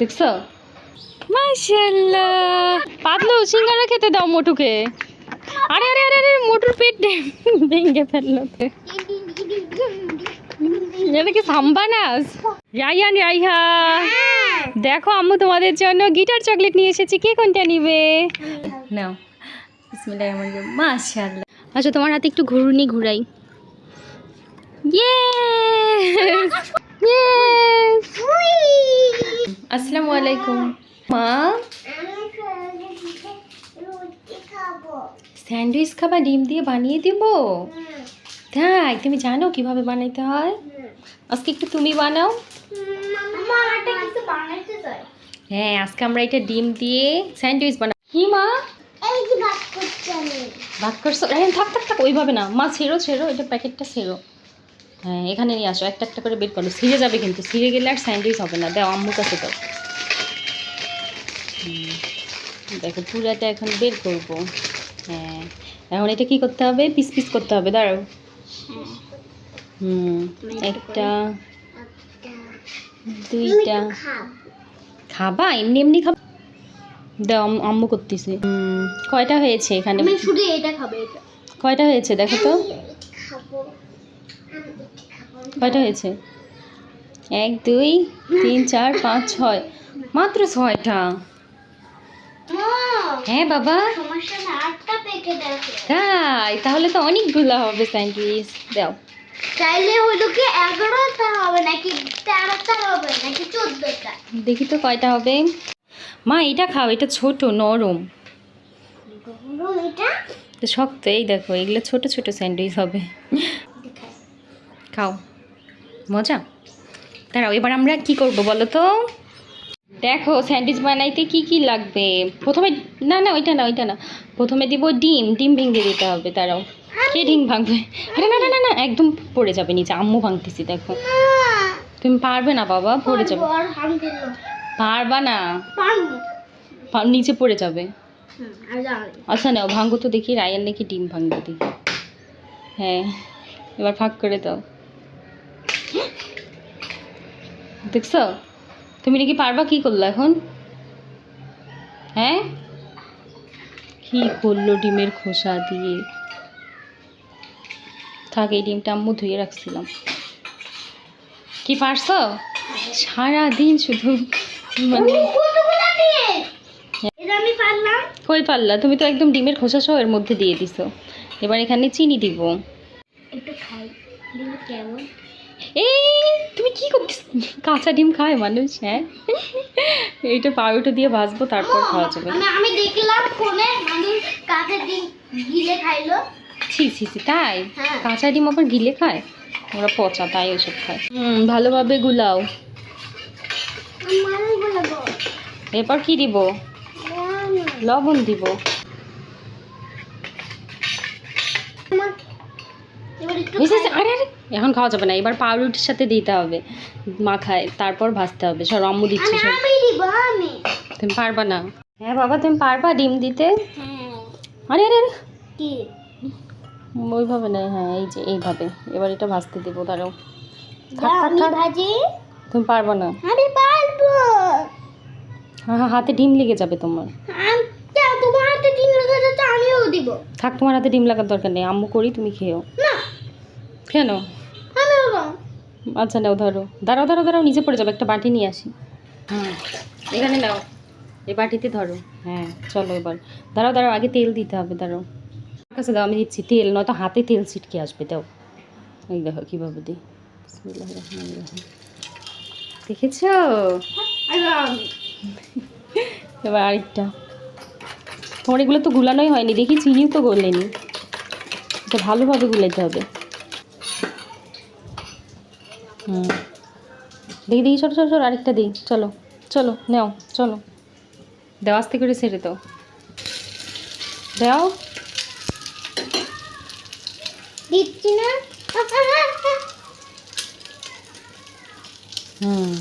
দেখছ? মাশাল্লাহ পাতলু সিঙ্গারা খেতে দাও মোটুকে। আরে আরে আরে আরে মোটুর পেট ভেঙে ফেলল। এটা কি সাম্বা নাচ রাইয়ান রাইহা দেখো আম্মু তোমাদের জন্য গিটার চকলেট নিয়ে এসেছি। কে কোনটা নিবে? নাও মাশাআল্লাহ। আচ্ছা তোমার হাতে একটু ঘুরুনি ঘুরাই। ইয়ে! আসসালামু আলাইকুম মা স্যান্ডউইচ খাবা ডিম দিয়ে বানিয়ে দিব? তাই তুমি জানো কীভাবে বানাইতে হয়? আজকে একটু তুমি বানাও। হ্যাঁ আজকে আমরা এটা ডিম দিয়ে স্যান্ডউইচ বানাবো কি মা? ভাত করছ হ্যাঁ থাক থাক থাক ওইভাবে না। মা ছেড়ো ছেড়ো এটা প্যাকেটটা ছেড়ো। হ্যাঁ এখানে নিয়ে আসো একটা একটা করে বের করো। ছিঁড়ে যাবে কিন্তু ছিঁড়ে গেলে আর স্যান্ডউইচ হবে না। দাও আম্মুর কাছে দাও। দেখো পুরাটা এখন বের করব। হ্যাঁ এখন এটা কি করতে হবে? পিস পিস করতে হবে দাঁড়াও। হুম একটা দুইটা। খাবা? এমনি এমনি খাবা? দাও আম- আম্মু করতেছে। হুম, কয়টা হয়েছে এখানে? শুধু এটা খাব এটা। কয়টা হয়েছে দেখো তো। কয়টা হয়েছে? এক দুই তিন চার পাঁচ ছয়। মাত্র ছয়টা। হ্যাঁ বাবা। তাই তাহলে তো অনেকগুলো হবে স্যান্ডউইচ দাও। চাইলে হলো কি এগারোটা হবে নাকি তেরোটা হবে নাকি চোদ্দটা? দেখি তো কয়টা হবে। মা এটা খাও এটা ছোট নরম। তো শক্ত এই দেখো এগুলো ছোট ছোট স্যান্ডউইচ হবে। খাও। মজা? দাঁড়াও এবার আমরা কি করব বলো তো? দেখো স্যান্ডউইচ বানাইতে কি কি লাগবে? প্রথমে না না ওইটা না ওইটা না। প্রথমে দিব ডিম ডিম ভেঙে দিতে হবে দাঁড়াও। কে ডিম ভাঙবে? আরে না না না না একদম পড়ে যাবে নিচে আম্মু ভাঙতেছি দেখো। তুমি পারবে না বাবা পড়ে যাবে। পারবা না? নিচে পড়ে যাবে। আচ্ছা নাও ভাঙ্গো তো দেখি রায়ান নাকি ডিম ভাঙবে দেখি। হ্যাঁ এবার ফাঁক করে দাও। দেখছ? তুমি নাকি পারবা কি করল এখন? হ্যাঁ? কি করল ডিমের খোসা দিয়ে? থাক এই ডিমটা আম্মু ধুয়ে রাখছিলাম। কি পারছ? সারাদিন শুধু মানে পারলাম। কই পারলা? তুমি তো একদম ডিমের খোসা সহ এর মধ্যে দিয়ে দিছো। এবার এখানে চিনি দিব। একটু খাই। কেমন? এই তুমি কি করছিস কাঁচা ডিম খায় মানুষ হ্যাঁ? এইটা পাউরুটি দিয়ে ভাজবো তারপর খাওয়া যাবে। আমি দেখলাম ফোনে মানুষ কাঁচের ডিম গিলে খাইলো। ছি ছি ছি তাই? হ্যাঁ। কাঁচা ডিম আবার গিলে খায়? ওরা পচা তাই ওসব খায়। হুম ভালোভাবে গুলাও। এরপর কি দিব? লবণ। দিব। আরে আরে এখন খাওয়া যাবে না। এবার পাউরুটির সাথে দিতে হবে মাখায় তারপর ভাজতে হবে। সব আম্মু দিচ্ছে আমি সব। আমি দিব আমি। তুমি পারবা না। হ্যাঁ বাবা তুমি পারবা ডিম দিতে? হ্যাঁ। আরে আরে ওইভাবে না হ্যাঁ এই যে এইভাবে। এবার এটা ভাজতে দেবো দাঁড়াও। ভাজি। তুমি পারবা না। আমি পারব। হ্যাঁ হ্যাঁ হাতে ডিম লেগে যাবে তোমার। তোমার হাতে ডিম লেগে যাচ্ছে আমিও দিব। থাক তোমার হাতে ডিম লাগার দরকার নেই। আম্মু করি তুমি খেও না। কেন আচ্ছা নাও ধরো। দাঁড়াও দাঁড়াও দাঁড়াও নিচে পড়ে যাবে একটা বাটি নিয়ে আসি। হ্যাঁ এখানে নাও। এই বাটিতে ধরো। হ্যাঁ চলো এবার। দাঁড়াও দাঁড়াও আগে তেল দিতে হবে দাঁড়াও। আমার কাছে দাও আমি দিচ্ছি তেল নয়তো হাতে তেল ছিটকে আসবে দাও। এই দেখো কীভাবে দিই। দেখেছ? এবার আরেকটা। তোমার এগুলো তো গুলানোই হয়নি দেখি চিনিও তো গলেনি। এটা ভালোভাবে গুলাইতে হবে। হুম। দেখি দেখি ছোটো ছোটো ছোটো আরেকটা দিই। চলো চলো নেও চলো। দেও আস্তে করে ছেড়ে দাও। দাও। দিচ্ছি না। হুম।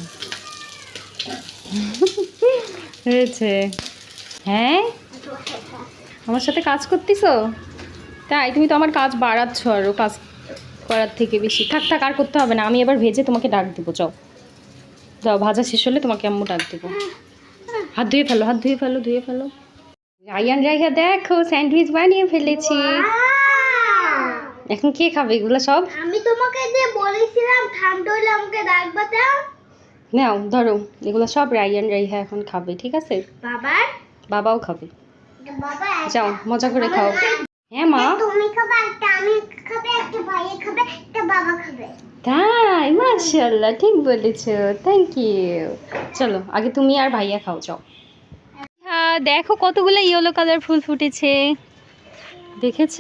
হয়েছে। হ্যাঁ? আমার সাথে কাজ করতেছো? তাই তুমি তো আমার কাজ বাড়াচ্ছ আরও কাজ করার থেকে বেশি। থাক থাক আর করতে হবে না। আমি এবার ভেজে তোমাকে ডাক দেবো চাও যাও ভাজা শেষ হলে তোমাকে আম্মু ডাক দেবো। হাত ধুয়ে ফেলো হাত ধুয়ে ফেলো ধুয়ে ফেলো। রায়ান রাইহা দেখো স্যান্ডউইচ বানিয়ে ফেলেছি। এখন কে খাবে? এগুলো সব? আমি তোমাকে যে বলেছিলাম ঠান্ডা হলে আমাকে ডাকবা দাও। নাও ধরো। এগুলো সব রায়ান রাইহা এখন খাবে ঠিক আছে? বাবার? বাবাও খাবে। বাবা যাও মজা করে খাও। হ্যাঁ মা? তুমি খাবে একটা আমি খাবে একটা ভাই খাবে একটা বাবা খাবে। তাই? মাশাল্লাহ ঠিক বলেছ থ্যাংক ইউ চলো আগে তুমি আর ভাইয়া খাও যাও। হ্যাঁ দেখো কতগুলো ইয়েলো কালার ফুল ফুটেছে। দেখেছ?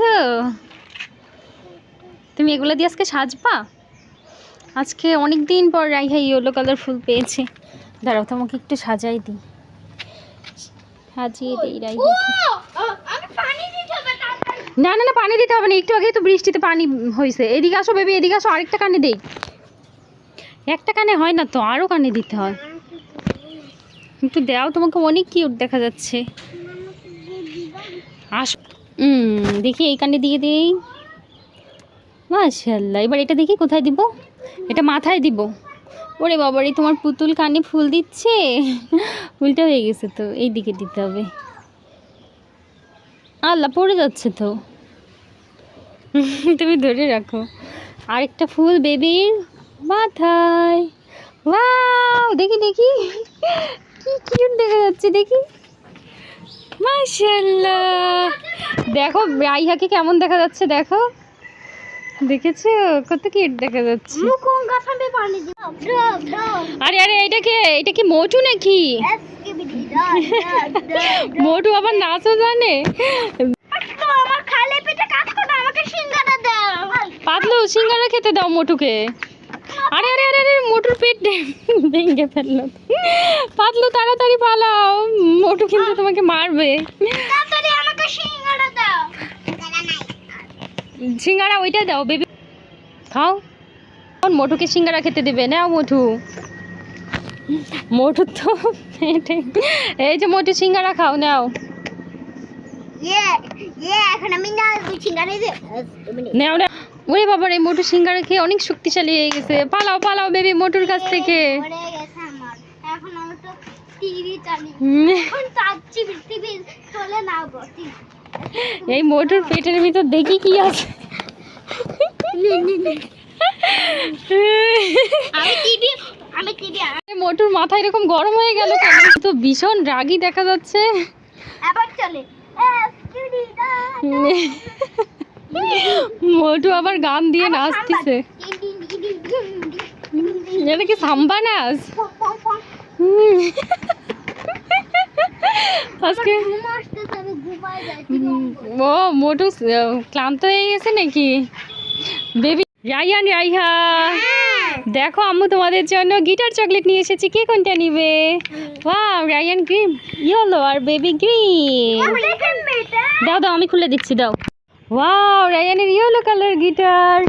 তুমি এগুলো দিয়ে আজকে সাজবা? আজকে অনেক দিন পর রাইহা ইয়েলো কালার ফুল পেয়েছে। দাঁড়াও তোমাকে একটু সাজাই দিই। সাজিয়ে দিই রাইহাকে আমি পানি দিতে হবে তাড়াতাড়ি না না না, পানি দিতে হবে না। একটু আগে তো বৃষ্টিতে পানি হয়েছে এদিকে আসো বেবি, এদিকে আসো, আরেকটা কানে দেই। একটা কানে হয় না তো আরও কানে দিতে হয়। একটু দাও তোমাকে, অনেক কিউট দেখা যাচ্ছে। আস। দেখি এই কানে দিয়ে দিই। মাশাল্লাহ এবার এটা দেখি কোথায় দিব? এটা মাথায় দিব। ওরে বাবারে, তোমার পুতুল কানে ফুল দিচ্ছে। উল্টা হয়ে গেছে তো এই দিকে দিতে হবে। আল্লাহ, পড়ে যাচ্ছে তো। তুমি ধরে রাখো। আরেকটা ফুল, বেবির মাথায়। দেখি দেখি। কি কিউট দেখা যাচ্ছে, দেখি। মাশাল্লাহ দেখো রাইহাকে কেমন দেখা যাচ্ছে, দেখো। দেখেছ? কত কিউট দেখা যাচ্ছে। আরে আরে এটা কে? এটা কি মোটু নাকি? মোটু আবার নাচও জানে। পাতলু সিঙ্গারা খেতে দাও মোটুকে। আরে আরে আরে আরে মোটুর পেট ভেঙে ফেলল। পাতলু তাড়াতাড়ি পালাও। মোটু কিন্তু তোমাকে মারবে। তাড়াতাড়ি আমাকে সিঙ্গারা দাও। সিঙ্গারা ওইটা দাও বেবি। খাও। মোটুকে সিঙ্গারা খেতে দেবে। নাও মোটু। মোটু তো এই যে মোটু সিঙ্গারা খাও নাও। না নাও ওরে বাবার এই মোটু সিঙ্গারা খেয়ে অনেক শক্তিশালী হয়ে গেছে। পালাও পালাও বেবি মোটুর কাছ থেকে। এখন তো টিভি এখন চলে না এই মোটুর পেটের ভিতর দেখি কি আছে। আমি টিভি আমি মাথা এরকম গরম হয়ে গেল তো ভীষণ রাগী দেখা যাচ্ছে। মোটু আবার গান দিয়ে নাচতেছে। এটা কি সাম্বা নাচ? আজকে ও, মোটু ক্লান্ত হয়ে গেছে নাকি? বেবি রাইয়ান রাইহা দেখো আম্মু, তোমাদের জন্য গিটার চকলেট নিয়ে এসেছি। কে কোনটা নিবে? ওয়াও রায়ান গ্রিন ইয়েলো আর বেবি গ্রিন দাও দাও, আমি খুলে দিচ্ছি, দাও। ওয়াও রায়ানের ইয়েলো কালার গিটার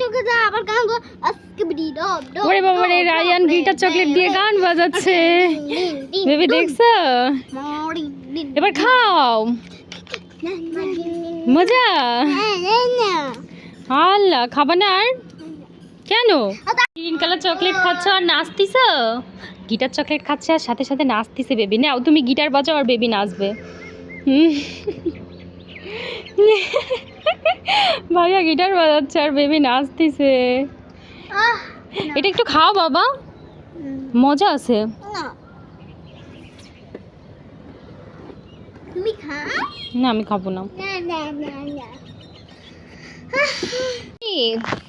চোখে যা আবার গান ওরে বাবা রে রায়ান গিটার চকলেট দিয়ে গান বাজাচ্ছে বেবি দেখছ এবার খাও মজা আল্লাহ খাবা না আর কেন গ্রিন কালার চকলেট খাচ্ছ আর নাচতিস গিটার চকলেট খাচ্ছে আর সাথে সাথে নাচতিছে বেবি নাও তুমি গিটার বাজাও আর বেবি নাচবে। ভাইয়া গিটার বাজাচ্ছে আর বেবি নাচতিছে এটা একটু খাও বাবা। মজা আছে। তুমি না আমি খাব না।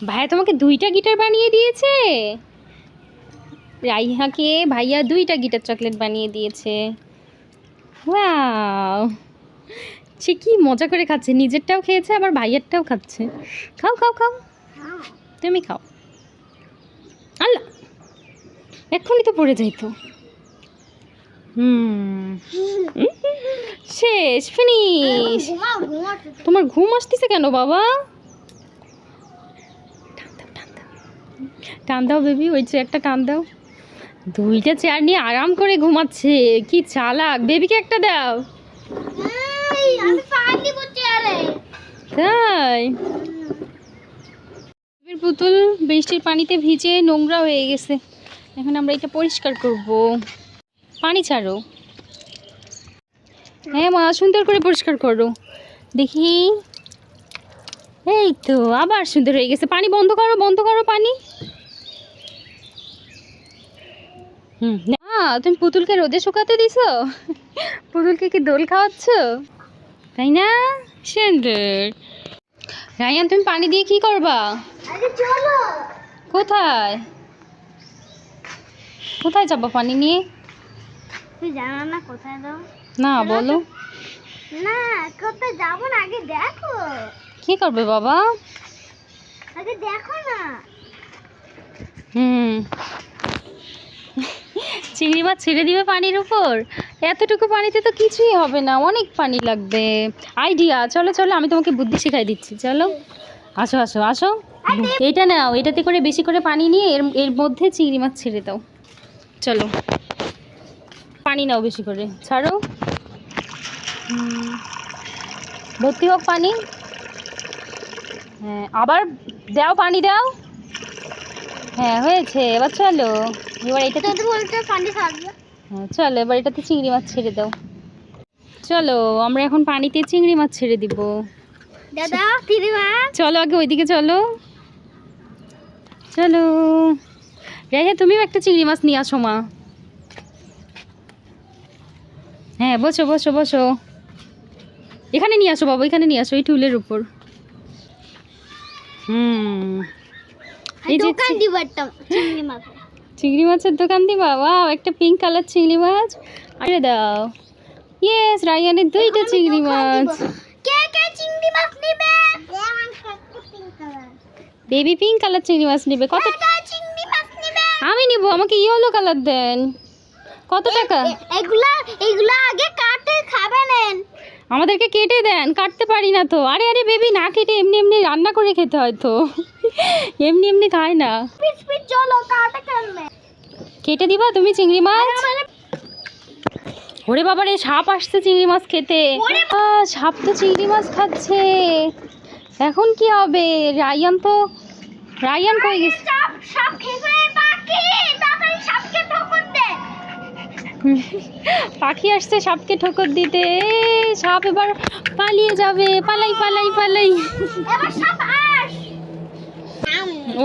ভাইয়া তোমাকে দুইটা গিটার বানিয়ে দিয়েছে? রাইহাকে ভাইয়া দুইটা গিটার চকলেট বানিয়ে দিয়েছে। সে কি মজা করে খাচ্ছে। নিজেরটাও খেয়েছে আবার ভাইয়েরটাও খাচ্ছে। খাও খাও। খাও। তুমি খাও। আল্লাহ এক্ষুনি তো পড়ে যাইতো। হুম। শেষ ফিনিশ। তোমার ঘুম আসতেছে কেন বাবা? টান দাও, বেবি ওই চেয়ারটা টান দাও। দুইটা চেয়ার নিয়ে আরাম করে ঘুমাচ্ছে। কি চালাক। বেবিকে একটা দাও। তাই? বেবির পুতুল বৃষ্টির পানিতে ভিজে নোংরা হয়ে গেছে। এখন আমরা এটা পরিষ্কার করব। পানি ছাড়ো। হ্যাঁ মা, সুন্দর করে পরিষ্কার করো। দেখি। এই তো, আবার সুন্দর হয়ে গেছে। পানি বন্ধ করো বন্ধ করো পানি। হুম, না, তুমি পুতুলকে রোদে শুকাতে দিছো? পুতুলকে কি দোল খাওয়াচ্ছ? তাই না? সুন্দর। রায়ান তুমি পানি দিয়ে কি করবা? কোথায়? কোথায় যাব পানি নিয়ে? তুই জানো না কোথায় দাও না বলো। না কোথায় যাব না? আগে দেখো। কি করবে বাবা? আগে দেখো না। হুম। চিংড়ি মাছ ছেড়ে দিবে পানির উপর? এতটুকু পানিতে তো কিছুই হবে না, অনেক পানি লাগবে। আইডিয়া চলো চলো, আমি তোমাকে বুদ্ধি শেখাই দিচ্ছি, চলো। আসো আসো আসো। এটা নাও, এটাতে করে বেশি করে পানি নিয়ে এর এর মধ্যে চিংড়ি মাছ ছেড়ে দাও। চলো। পানি নাও বেশি করে, ছাড়ো। ভর্তি হোক পানি। হ্যাঁ আবার দাও পানি, দাও। হ্যাঁ হয়েছে। এবার চলো। এবার পানি হ্যাঁ চলো এবার এটাতে চিংড়ি মাছ ছেড়ে দাও। চলো আমরা এখন পানিতে চিংড়ি মাছ ছেড়ে দিব। দাদা চলো আগে ওইদিকে চলো। চলো। রেহে তুমিও একটা চিংড়ি মাছ নিয়ে আসো মা। হ্যাঁ বসো বসো বসো। এখানে নিয়ে আসো বাবা এখানে নিয়ে আসো এই টুলের উপর। হুম। এই যে দোকান দিব একটা চিংড়ি মাছ। চিংড়ি মাছের দোকান দিবা? বাহ একটা পিঙ্ক কালার চিংড়ি মাছ। আরে দাও। ইয়েস রায়ানের দুইটা চিংড়ি মাছ। কে কে চিংড়ি মাছ নিবে? বেবি পিঙ্ক কালার চিংড়ি মাছ নেবে। কত চিংড়ি মাছ নিবে? আমি নিব আমাকে ইয়েলো কালার দেন। কত টাকা? এগুলা এগুলা আগে কাটে খাবে নেন। আমাদেরকে কেটে দেন কাটতে পারি না তো। আরে আরে বেবি না কেটে এমনি এমনি রান্না করে খেতে হয় তো। এমনি এমনি খায় না। কাটে দিবা তুমি চিংড়ি মাছ? ওরে বাবা রে সাপ আসছে চিংড়ি মাছ খেতে। সাপ তো চিংড়ি মাছ খাচ্ছে। এখন কি হবে? রায়ান তো রায়ান কই গেছে? সাপ সাপ খেয়ে বাকি তাড়াতাড়ি সাপকে ঠোকর দে পাখি আসছে সাপকে ঠোকর দিতে। সাপ এবার পালিয়ে যাবে। পালাই পালাই পালাই।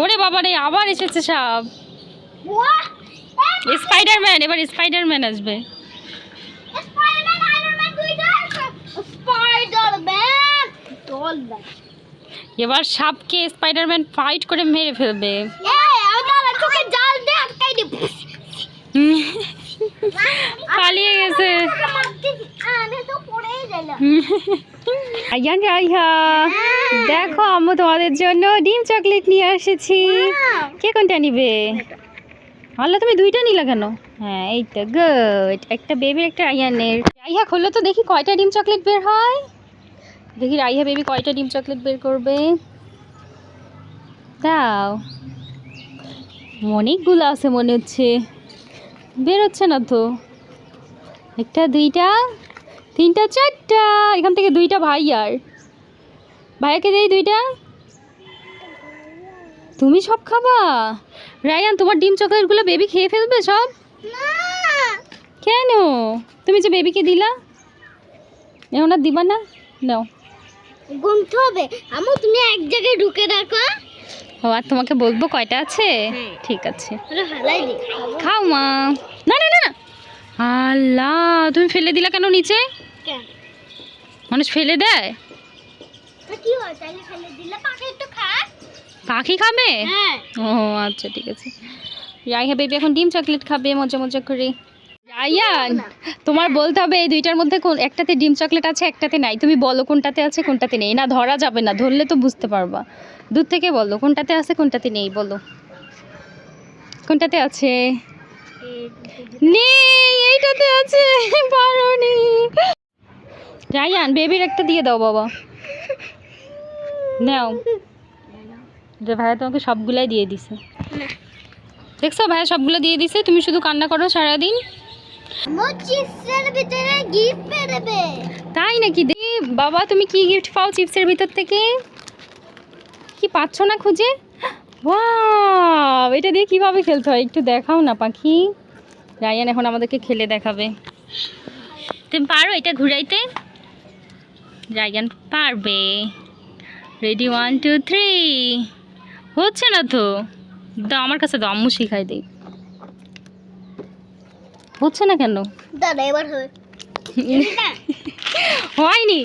ওরে বাবা রে আবার এসেছে সাপ। স্পাইডারম্যান এবার স্পাইডারম্যান আসবে। এবার সাপকে স্পাইডারম্যান ফাইট করে মেরে ফেলবে এই আমি দাঁড়া তোকে জাল দে আটকাই দে পালিয়ে গেছে আরে তো পড়েই গেল আয়ান রাইহা দেখো আমি তোমাদের জন্য ডিম চকলেট নিয়ে এসেছি। কে কোনটা নিবে? আল্লাহ তুমি দুইটা নিলা কেন? হ্যাঁ এই তো গুড একটা বেবির একটা আয়ানের রাইহা খোলো তো দেখি কয়টা ডিম চকলেট বের হয়। দেখি রাইহা বেবি কয়টা ডিম চকলেট বের করবে। দাও। অনেকগুলো আছে মনে হচ্ছে। বের হচ্ছে না তো। একটা দুইটা। তিনটা চারটা এখান থেকে দুইটা ভাই আর ভাইয়াকে দেই দুইটা? তুমি সব খাবা? রায়ান তোমার ডিম চকলেটগুলো বেবি খেয়ে ফেলবে সব? কেন? তুমি যে বেবিকে দিলা? আর দিবা না? নাও। গুনতে হবে। আমু তুমি এক জায়গায় ঢুকে রাখো ও আর তোমাকে বলব কয়টা আছে? হ্যাঁ। ঠিক আছে। খাও মা। না না না। আল্লাহ তুমি ফেলে দিলা কেন নিচে? কেন? মানুষ ফেলে দেয়? তা কি হয়? তাহলে ফেলে দিলে পাখি একটু খায়? পাখি খাবে? হ্যাঁ। ও আচ্ছা ঠিক আছে। রাইহা বেবি এখন ডিম চকলেট খাবে মজা মজা করে। রায়ান তোমার বলতে হবে এই দুইটার মধ্যে কোন একটাতে ডিম চকলেট আছে একটাতে নাই। তুমি বলো কোনটাতে আছে কোনটাতে নেই। না ধরা যাবে না ধরলে তো বুঝতে পারবা। দূর থেকে বলো কোনটাতে আছে কোনটাতে নেই বলো। কোনটাতে আছে? নেই এইটাতে আছে পারোনি। রায়ান বেবির একটা দিয়ে দাও বাবা। নাও। যে ভাইয়া তোমাকে সবগুলাই দিয়ে দিছে। দেখছ ভাইয়া সবগুলো দিয়ে দিছে তুমি শুধু কান্না করো সারাদিন। তাই নাকি? দে বাবা তুমি কি গিফট পাও চিপসের ভিতর থেকে? কি পাচ্ছ না খুঁজে? ওয়াও এটা দিয়ে কীভাবে খেলতে হয়? একটু দেখাও না পাখি। রায়ান এখন আমাদেরকে খেলে দেখাবে। তুমি পারো এটা ঘুরাইতে? রায়ান পারবে। রেডি ওয়ান টু থ্রি হচ্ছে না তো? দাও আমার কাছে দাও আম্মু শিখাই দিই। হচ্ছে না কেন? দাদা এবার হবে। হয়নি।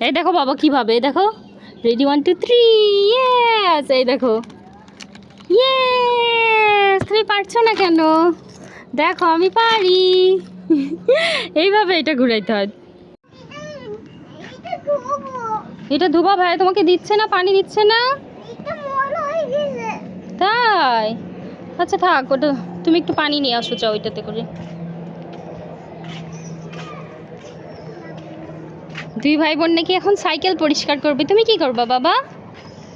এই দেখো বাবা কীভাবে এই দেখো। Ready one two three yes এই দেখো। ইয়েস তুমি পারছ না কেন? দেখো আমি পারি। এইভাবে এটা ঘুরাইতে হয় এটা ধোবো এটা ধোবা ভাই তোমাকে দিচ্ছে না পানি দিচ্ছে না? এটা মল হয়ে গেছে। তাই? আচ্ছা থাক ওটা তুমি একটু পানি নিয়ে আসো চাও ওইটাতে করে। দুই ভাই বোন নাকি এখন সাইকেল পরিষ্কার করবে। তুমি কি করবা বাবা?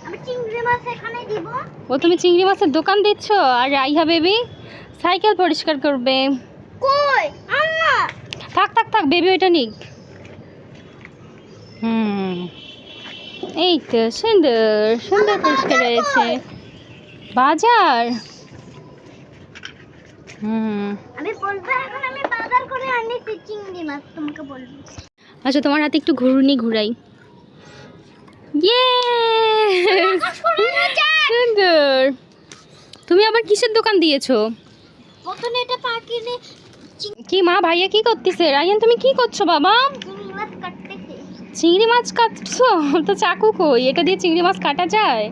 আমি চিংড়ি মাছ এখানে দিব। ও তুমি চিংড়ি মাছের দোকান দিচ্ছ? আর রাইহা বেবি সাইকেল পরিষ্কার করবে। কই? আম্মা! থাক থাক থাক বেবি ওইটা নিক। হুম। এই তো সুন্দর সুন্দর পরিষ্কার হয়েছে। বাজার? হুম। আমি বলব এখন আমি বাজার করে আনিছি চিংড়ি মাছ তোমাকে বলব। আচ্ছা তোমার হাতে একটু ঘুরুনি ঘুরাই। ইয়ে! সুন্দর। তুমি আবার কিসের দোকান দিয়েছ? প্রথমে এটা পাকিয়ে কি মা ভাইয়া কি করতেছে? রায়ান তুমি কি করছ বাবা? চিংড়ি মাছ কাটছো? তো চাকু কই? এটা দিয়ে চিংড়ি মাছ কাটা যায়?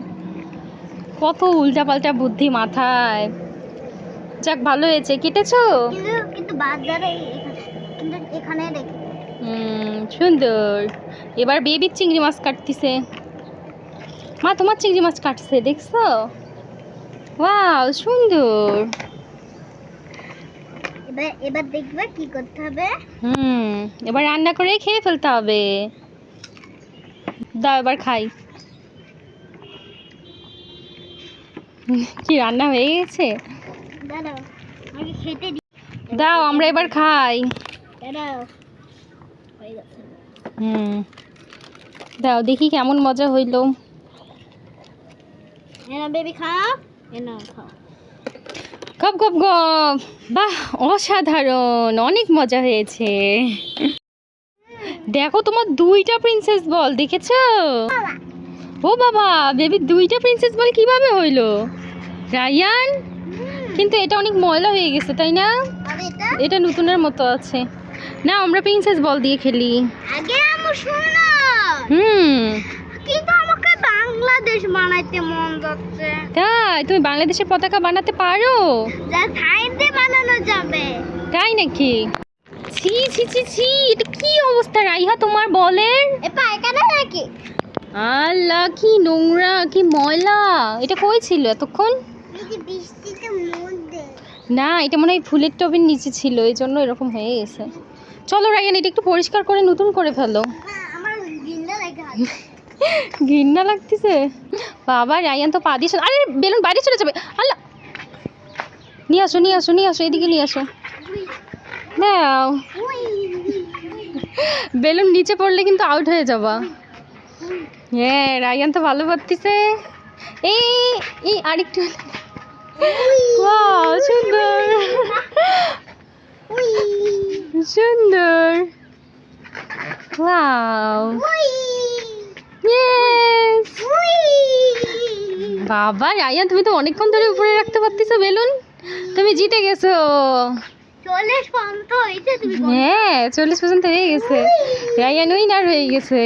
কত উল্টা উল্টাপাল্টা বুদ্ধি মাথায়। যাক ভালো হয়েছে। কেটেছো? কিন্তু বাজারে এখানে কিন্তু এখানে রেখে হুম সুন্দর। এবার বেবির চিংড়ি মাছ কাটতিছে। মা তোমার চিংড়ি মাছ কাটছে দেখছ? ওয়াও সুন্দর। এবার এবার দেখবে কি করতে হবে। হুম এবার রান্না করে খেয়ে ফেলতে হবে। দাও এবার খাই। কি রান্না হয়ে গেছে? দাও আমরা এবার খাই। হুম। দাও দেখি কেমন মজা হইল। বেবি খাও। খাও। গপ গপ গপ। বাহ অসাধারণ। অনেক মজা হয়েছে। দেখো তোমার দুইটা প্রিন্সেস বল দেখেছ? ও বাবা বেবি দুইটা প্রিন্সেস বল কীভাবে হইল? রায়ান কিন্তু এটা অনেক ময়লা হয়ে গেছে তাই না? এটা? নতুনের মতো আছে। না আমরা প্রিন্সেস বল দিয়ে খেলি। আগে আমু শোনো হুম। কিন্তু আমাকে বাংলাদেশ বানাইতে মন যাচ্ছে। তাই তুমি বাংলাদেশের পতাকা বানাতে পারো? যা সাইডে বানানো যাবে। তাই নাকি? ছি ছি ছি ছি এটা কি অবস্থা রাইহা তোমার বলের এ পায়খানা নাকি? আল্লাহ কি নোংরা কি ময়লা। এটা কই ছিল এতক্ষণ? না এটা মনে হয় ফুলের টবের নিচে ছিল এই জন্য এরকম হয়ে গেছে। চলো রায়ান এটা একটু পরিষ্কার করে নতুন করে ফেলো। লাগে ঘৃণা লাগতেছে? বাবা রায়ান তো পা দিয়ে আরে বেলুন বাইরে চলে যাবে। আল্লাহ। নিয়ে আসো নিয়ে আসো নিয়ে আসো এদিকে নিয়ে আসো। দাও বেলুন নিচে পড়লে কিন্তু আউট হয়ে যাবা। হ্যাঁ রায়ান তো ভালো পারতিছে এই এই আরেকটু। সুন্দর। সুন্দর। বাবা, রায়ান, তুমি তো অনেকক্ষণ ধরে উপরে রাখতে পারতেছো বেলুন। তুমি জিতে গেছো। হ্যাঁ চল্লিশ পর্যন্ত হয়ে গেছে। রায়ান উইনার হয়ে গেছে।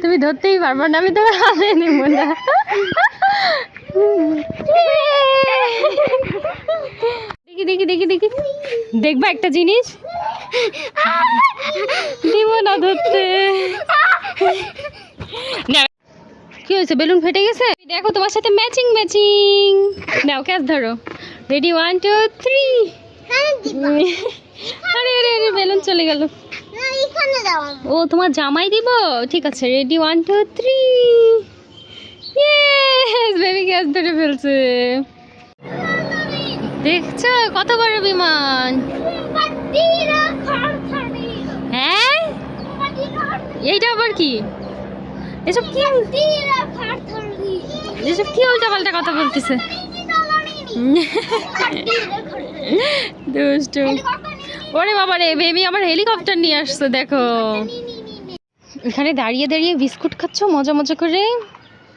তুমি ধরতেই পারবে না আমি তোমার হাতে নেব না। দেখি দেখি দেখি দেখি। দেখবা একটা জিনিস? দিব না ধরতে। কি হয়েছে? বেলুন ফেটে গেছে? দেখো তোমার সাথে ম্যাচিং ম্যাচিং নাও ক্যাচ ধরো। Ready one two three. আরে আরে আরে বেলুন চলে গেল। না, এখানে দাও ও তোমার জামাই দিব? ঠিক আছে ready one two three yes baby gas ধরে ফেলছে। দেখছ? কত বড় বিমান। হ্যাঁ। এইটা আবার কি? এসব কি এসব কি উল্টা পাল্টা কথা বলতেছে? দুষ্টু। ওরে বাবা রে বেবি আমার হেলিকপ্টার নিয়ে আসছে দেখো। এখানে দাঁড়িয়ে দাঁড়িয়ে বিস্কুট খাচ্ছ মজা মজা করে?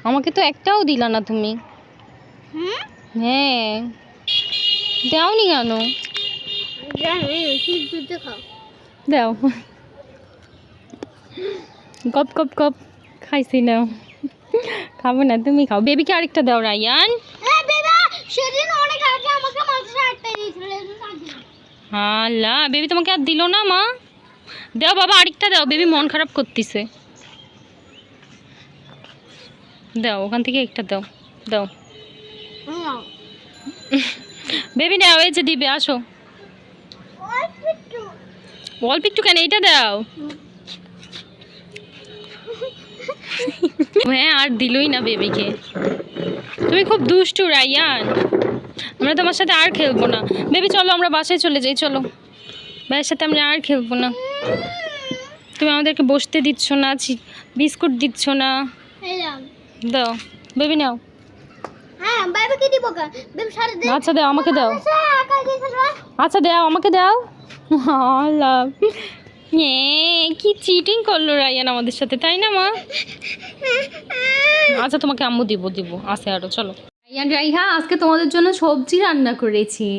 আমাকে তো একটাও দিলা না তুমি। হ্যাঁ। দাওনি কেন? দাও। কপ কপ কপ। খাইছি না খাব না তুমি খাও। বেবিকে আরেকটা দাও রায়ান হ্যাঁ বেবা তোমাকে আর দিল না মা? দাও বাবা আরেকটা দাও। বেবি মন খারাপ করতেছে। দাও ওখান থেকে একটা দাও। দাও। বেবি নাও এই যে দিবে আসো। অল্প একটু। কেন? এইটা দাও। হ্যাঁ আর দিলই না বেবিকে। তুমি খুব দুষ্টু রাইয়ান আমরা তোমার সাথে আর খেলব না। বেবি চলো আমরা বাসায় চলে যাই চলো। ভাইয়ের সাথে আমরা আর খেলব না। তুমি আমাদেরকে বসতে দিচ্ছ না বিস্কুট দিচ্ছ না। দাও বেবি নাও। হ্যাঁ আচ্ছা দাও আমাকে দাও। আচ্ছা। আচ্ছা দাও আমাকে দাও। লাভ এ কি চিটিং করল রায়ান আমাদের সাথে তাই না মা? আচ্ছা তোমাকে আম্মু দিব দিব। আসে আরও চলো। রায়ান রাইহা আজকে তোমাদের জন্য সবজি রান্না করেছি।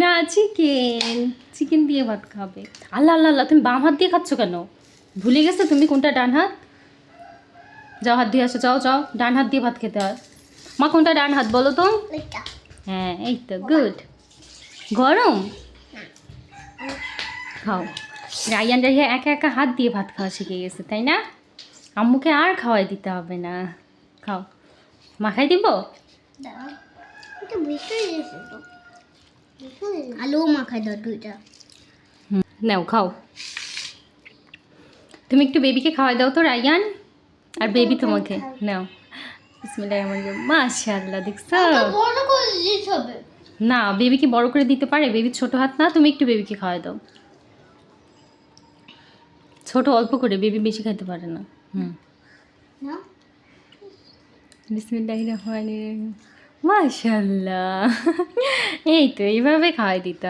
না চিকেন চিকেন দিয়ে ভাত খাবে। আল্লাহ আল্লাহ আল্লাহ তুমি বাম হাত দিয়ে খাচ্ছ কেন? ভুলে গেছো তুমি কোনটা ডান হাত? যাও হাত দিয়ে আসো যাও যাও। ডান হাত দিয়ে ভাত খেতে হয়। মা কোনটা ডান হাত বলো তো? হ্যাঁ এই তো গুড গরম? খাও। রায়ান রাইয়া একা একা হাত দিয়ে ভাত খাওয়া শিখে গেছে তাই না? আম্মুকে আর খাওয়াই দিতে হবে না। খাও। মাখাই দিব। আলু মাখাই দাও দুইটা। নাও খাও। তুমি একটু বেবিকে খাওয়াই দাও তো রায়ান। আর বেবি তোমাকে। নাও। মাশাআল্লাহ দেখছ? বড় করে দিতে না বেবিকে বড় করে দিতে পারে। বেবির ছোট হাত না তুমি একটু বেবিকে খাওয়াই দাও। ছোট অল্প করে বেবি বেশি খেতে পারে না। হুম। এই তো এইভাবে খাওয়াই দিতে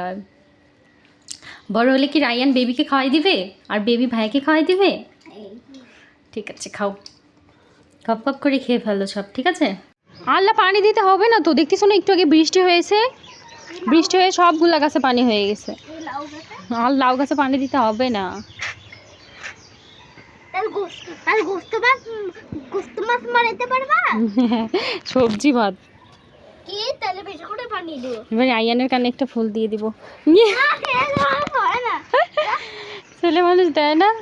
বড় হলে কি রায়ান বেবিকে খাওয়াই দিবে? আর বেবি ভাইকে খাওয়াই দিবে? ঠিক আছে খাও। কপ কপ করে খেয়ে ফেলো সব ঠিক আছে? আল্লাহ পানি দিতে হবে না তো দেখতেছো না একটু আগে বৃষ্টি হয়েছে? বৃষ্টি হয়ে সবগুলা গাছে পানি হয়ে গেছে। এই লাউ গাছে? আর লাউ গাছে পানি দিতে হবে না। তার গোস্ত তার গোস্ত মাছ গোস্ত মাছ মারাইতে পারবা? সবজি ভাত। কি? তাহলে বেশি করে পানি দিও। এবার আয়ানের কানে একটা ফুল দিয়ে দিব। ছেলে মানুষ দেয় না।